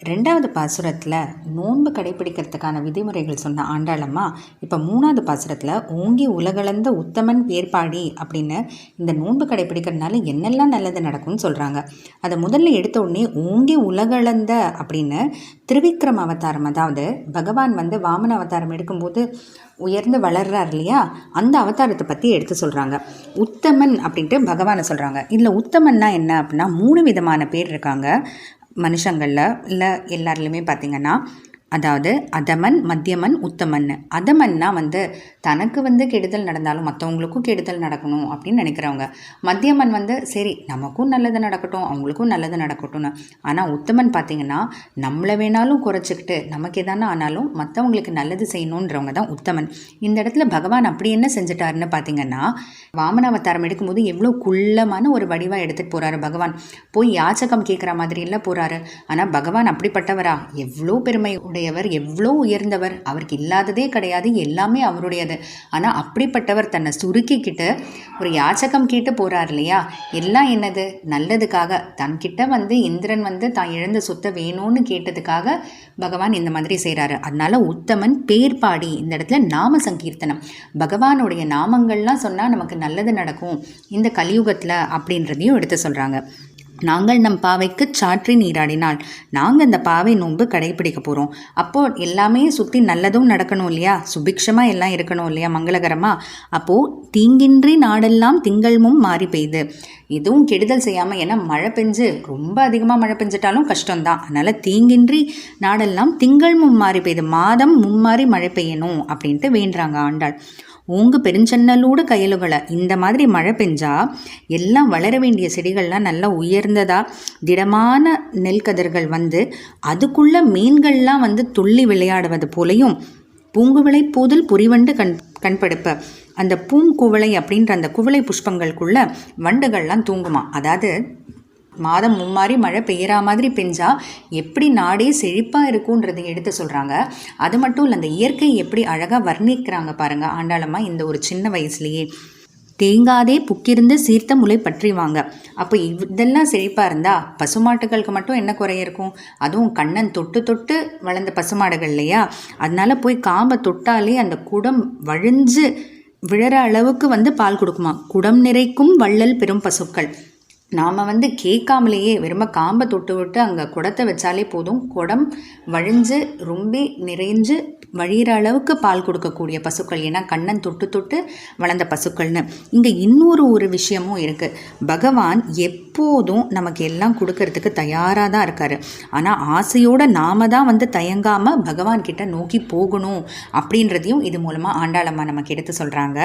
ரெண்டாவது பாசுரத்தில் நோன்பு கடைப்பிடிக்கிறதுக்கான விதிமுறைகள் சொன்ன ஆண்டாளம்மா இப்போ மூணாவது பாசுரத்தில் ஓங்கி உலகளந்த உத்தமன் பேர்பாடி அப்படின்னு இந்த நோன்பு கடைபிடிக்கிறதுனால என்னெல்லாம் நல்லது நடக்கும்னு சொல்கிறாங்க அதை முதல்ல எடுத்த உடனே ஓங்கி உலகளந்த அப்படின்னு திருவிக்ரம் அவதாரம் அதாவது பகவான் வந்து வாமன அவதாரம் எடுக்கும்போது உயர்ந்து வளர்றார் இல்லையா அந்த அவதாரத்தை பற்றி எடுத்து சொல்கிறாங்க உத்தமன் அப்படின்ட்டு பகவானை சொல்கிறாங்க இதில் உத்தமன்னா என்ன அப்படின்னா மூணு விதமான பேர் இருக்காங்க. மனுஷங்களில் இல்லை எல்லாருலேயுமே பார்த்திங்கன்னா அதாவது அதமன் மத்தியமன் உத்தமன். அதமன்னா வந்து தனக்கு வந்து கெடுதல் நடந்தாலும் மற்றவங்களுக்கும் கெடுதல் நடக்கணும் அப்படின்னு நினைக்கிறவங்க. மத்தியமன் வந்து சரி நமக்கும் நல்லது நடக்கட்டும் அவங்களுக்கும் நல்லது நடக்கட்டும்னு. ஆனால் உத்தமன் பார்த்திங்கன்னா நம்மளை வேணாலும் குறைச்சிக்கிட்டு நமக்கு எதானே ஆனாலும் மற்றவங்களுக்கு நல்லது செய்யணுன்றவங்க தான் உத்தமன். இந்த இடத்துல பகவான் அப்படி என்ன செஞ்சிட்டாருன்னு பார்த்தீங்கன்னா வாமனாவதாரம் எடுக்கும்போது எவ்வளோ குள்ளமான ஒரு வடிவாக எடுத்துகிட்டு போகிறாரு பகவான். போய் யாச்சகம் கேட்குற மாதிரி எல்லாம் போகிறாரு ஆனால் பகவான் அப்படிப்பட்டவரா? எவ்வளோ பெருமை உடைய உடையவர் எவ்வளோ உயர்ந்தவர்? அவருக்கு இல்லாததே கிடையாது எல்லாமே அவருடையது. ஆனால் அப்படிப்பட்டவர் தன்னை சுருக்கிக்கிட்டு ஒரு யாச்சகம் கேட்டு போகிறார் இல்லையா? எல்லாம் என்னது? நல்லதுக்காக. தன்கிட்ட வந்து இந்திரன் வந்து தான் இழந்த சொத்தை வேணும்னு கேட்டதுக்காக பகவான் இந்த மாதிரி செய்கிறாரு அதனால் உத்தமன் பேர்பாடி இந்த இடத்துல நாம சங்கீர்த்தனம். பகவானுடைய நாமங்கள்லாம் சொன்னால் நமக்கு நல்லது நடக்கும். இந்த கலியுகத்தில் அப்படின்றதையும் எடுத்து சொல்கிறாங்க நாங்கள் நம் பாவைக்கு சாற்றி நீராடினால் நாங்கள் இந்த பாவை நோன்பு கடைபிடிக்க போகிறோம் அப்போது எல்லாமே சுற்றி நல்லதும் நடக்கணும் இல்லையா? சுபிக்ஷமாக எல்லாம் இருக்கணும் இல்லையா? மங்களகரமாக அப்போது தீங்கின்றி நாடெல்லாம் திங்கள்மும் மாறி பெய்யுது எதுவும் கெடுதல் செய்யாமல் ஏன்னா மழை பெஞ்சு ரொம்ப அதிகமாக மழை பெஞ்சிட்டாலும் கஷ்டம்தான். அதனால் தீங்கின்றி நாடெல்லாம் திங்கள் மும்மாறி பெய்யுது மாதம் மும்மாறி மழை பெய்யணும் அப்படின்ட்டு வேண்டுறாங்க ஆண்டாள். ஊங்கு பெருஞ்சன்னலூடு கயலுகளை. இந்த மாதிரி மழை பெஞ்சா எல்லாம் வளர வேண்டிய செடிகள்லாம் நல்லா உயர்ந்ததாக திடமான நெல் கதிர்கள் வந்து அதுக்குள்ள மீன்கள்லாம் வந்து துள்ளி விளையாடுவது போலையும் பூங்குவிளை பூதல் புரிவண்டு கண் கண்படுப்ப. அந்த பூங்குவளை அப்படின்ற அந்த குவளை புஷ்பங்களுக்குள்ள வண்டுகள்லாம் தூங்குமா. அதாவது மாதம் மும்மாறி மழை பெய்கிற மாதிரி பெஞ்சா எப்படி நாடே செழிப்பாக இருக்குன்றதை எடுத்து சொல்கிறாங்க அது மட்டும் இல்லை அந்த இயற்கை எப்படி அழகாக வர்ணிக்கிறாங்க பாருங்கள் ஆண்டாளம்மா இந்த ஒரு சின்ன வயசுலேயே. தேங்காதே புக்கிருந்து சீர்த்த முளை பற்றி வாங்க அப்போ இதெல்லாம் செழிப்பாக இருந்தால் பசுமாட்டுகளுக்கு மட்டும் என்ன குறை இருக்கும்? அதுவும் கண்ணன் தொட்டு தொட்டு வளர்ந்த பசுமாடுகள் இல்லையா? அதனால போய் காம்பை தொட்டாலே அந்த குடம் வழிஞ்சு விழற அளவுக்கு வந்து பால் கொடுக்குமா? குடம் நிறைக்கும் வள்ளல் பெரும் பசுக்கள். நாம் வந்து கேட்காமலேயே வெறும காம்பை தொட்டு விட்டு அங்கே குடத்தை வச்சாலே போதும். குடம் வழிஞ்சு ரொம்ப நிறைஞ்சு வழிகிற அளவுக்கு பால் கொடுக்கக்கூடிய பசுக்கள். ஏன்னா கண்ணன் தொட்டு தொட்டு வளர்ந்த பசுக்கள்னு. இங்கே இன்னொரு ஒரு விஷயமும் இருக்குது பகவான் எப்போதும் நமக்கு எல்லாம் கொடுக்கறதுக்கு தயாராக தான் இருக்கார். ஆனால் ஆசையோடு நாம தான் வந்து தயங்காமல் பகவான் கிட்ட நோக்கி போகணும் அப்படின்றதையும் இது மூலமாக ஆண்டாளம்மா நமக்கு எடுத்து சொல்கிறாங்க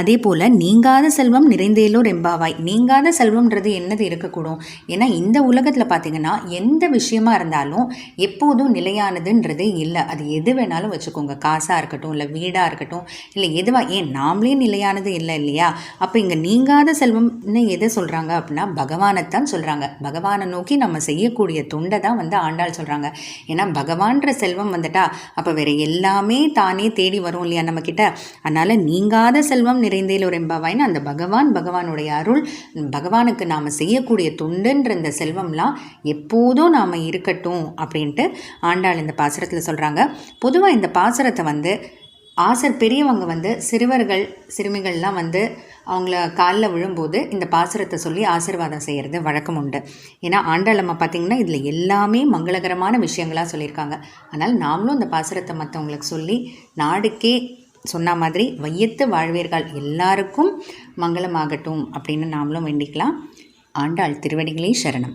அதே போல் நீங்காத செல்வம் நிறைந்தேலோ ரெம்பாவாய் நீங்காத செல்வம்ன்றது என்னது இருக்கக்கூடும்? ஏன்னா இந்த உலகத்தில் பார்த்திங்கன்னா எந்த விஷயமா இருந்தாலும் எப்போதும் நிலையானதுன்றது இல்லை. அது எது வேணாலும் வச்சுக்கோங்க. காசாக இருக்கட்டும் இல்லை வீடாக இருக்கட்டும் இல்லை எதுவாக ஏன் நாமளே நிலையானது இல்லை இல்லையா? அப்போ இங்கே நீங்காத செல்வம்னு எதை சொல்கிறாங்க அப்படின்னா பகவானைத்தான் சொல்கிறாங்க பகவானை நோக்கி நம்ம செய்யக்கூடிய தொண்டை தான் வந்து ஆண்டாள் சொல்கிறாங்க ஏன்னா பகவான்ற செல்வம் வந்துட்டா அப்போ வேறு எல்லாமே தானே தேடி வரும் இல்லையா நம்மக்கிட்ட அதனால் நீங்காத செல்வம் நிறைந்தேல் ஒரு எம்பவாயின் அந்த பகவான் பகவானுடைய அருள் பகவானுக்கு நாம் செய்யக்கூடிய தொண்டுன்ற இந்த செல்வம்லாம் எப்போதும் நாம் இருக்கட்டும் அப்படின்ட்டு ஆண்டாள் இந்த பாசுரத்தில் சொல்கிறாங்க பொதுவாக இந்த பாசுரத்தை வந்து ஆசர் பெரியவங்க வந்து சிறுவர்கள் சிறுமிகள்லாம் வந்து அவங்கள காலில் விழும்போது இந்த பாசுரத்தை சொல்லி ஆசிர்வாதம் செய்கிறது வழக்கம் உண்டு. ஏன்னா ஆண்டாளம்மா பார்த்திங்கன்னா இதில் எல்லாமே மங்களகரமான விஷயங்களாக சொல்லியிருக்காங்க. அதனால் நாமளும் இந்த பாசுரத்தை மற்றவங்களுக்கு சொல்லி நாடுக்கே சொன்ன மாதிரி வையத்து வாழ்வீர்கள் எல்லாருக்கும் மங்களமாகட்டும் அப்படின்னு நாமளும் வேண்டிக்கலாம். ஆண்டாள் திருவடிகளே சரணம்.